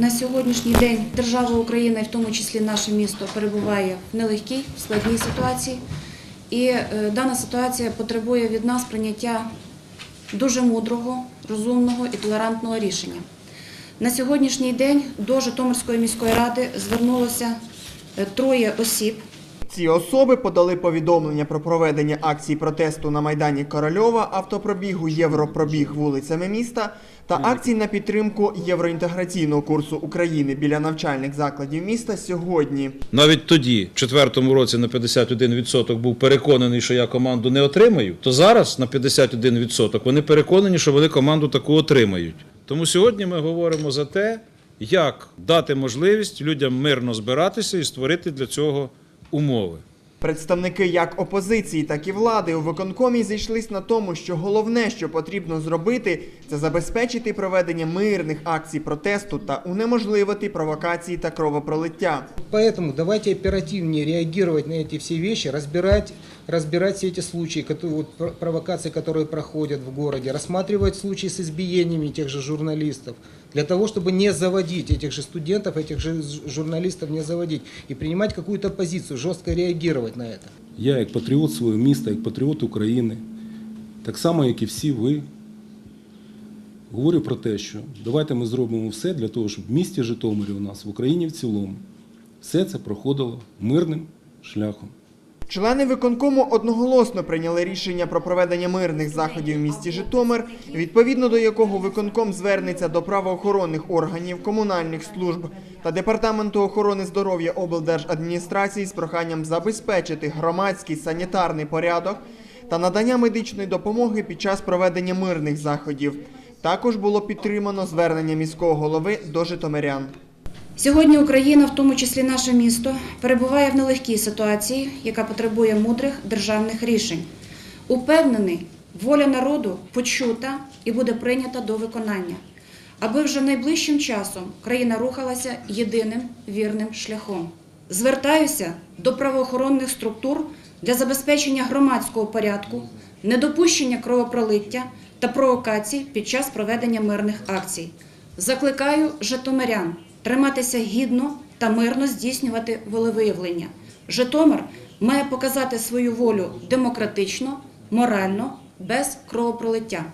На сьогоднішній день держава Україна, і в тому числі наше місто, перебуває в нелегкій, складній ситуації. І е, дана ситуація потребує від нас прийняття дуже мудрого, розумного і толерантного рішення. На сьогоднішній день до Житомирської міської ради звернулося е, троє осіб. Ці особи подали повідомлення про проведення акції протесту на Майдані Корольова, автопробігу Європробіг вулицями міста та акцій на підтримку євроінтеграційного курсу України біля навчальних закладів міста сьогодні. Навіть тоді, в четвертому році, на 51% був переконаний, що я команду не отримаю, то зараз на 51% вони переконані, що вони команду таку отримають. Тому сьогодні ми говоримо за те, як дати можливість людям мирно збиратися і створити для цього умови. Представники як опозиції, так і влади у виконкомі зійшлись на тому, що головне, що потрібно зробити, це забезпечити проведення мирних акцій протесту та унеможливити провокації та кровопролиття. Поэтому давайте оперативнее реагировать на эти все вещи, разбирать, разбирать все эти случаи, которые, вот, пр- провокации, которые проходят в городе, рассматривать случаи с избиениями тех же журналистов, для того, чтобы не заводить этих же студентов, этих же ж- журналистов не заводить, и принимать какую-то позицию, жестко реагировать на это. Я, як патріот свого міста, як патріот України, так само, як і всі ви, говорю про те, що давайте ми зробимо все для того, щоб в місті Житомирі у нас, в Україні в цілому, все це проходило мирним шляхом. Члени виконкому одноголосно прийняли рішення про проведення мирних заходів в місті Житомир, відповідно до якого виконком звернеться до правоохоронних органів, комунальних служб та департаменту охорони здоров'я облдержадміністрації з проханням забезпечити громадський санітарний порядок та надання медичної допомоги під час проведення мирних заходів. Також було підтримано звернення міського голови до житомирян. Сьогодні Україна, в тому числі наше місто, перебуває в нелегкій ситуації, яка потребує мудрих державних рішень. Упевнений, воля народу почута і буде прийнята до виконання, аби вже найближчим часом країна рухалася єдиним вірним шляхом. Звертаюся до правоохоронних структур для забезпечення громадського порядку, недопущення кровопролиття та провокацій під час проведення мирних акцій. Закликаю житомирян триматися гідно та мирно здійснювати волевиявлення. Житомир має показати свою волю демократично, морально, без кровопролиття.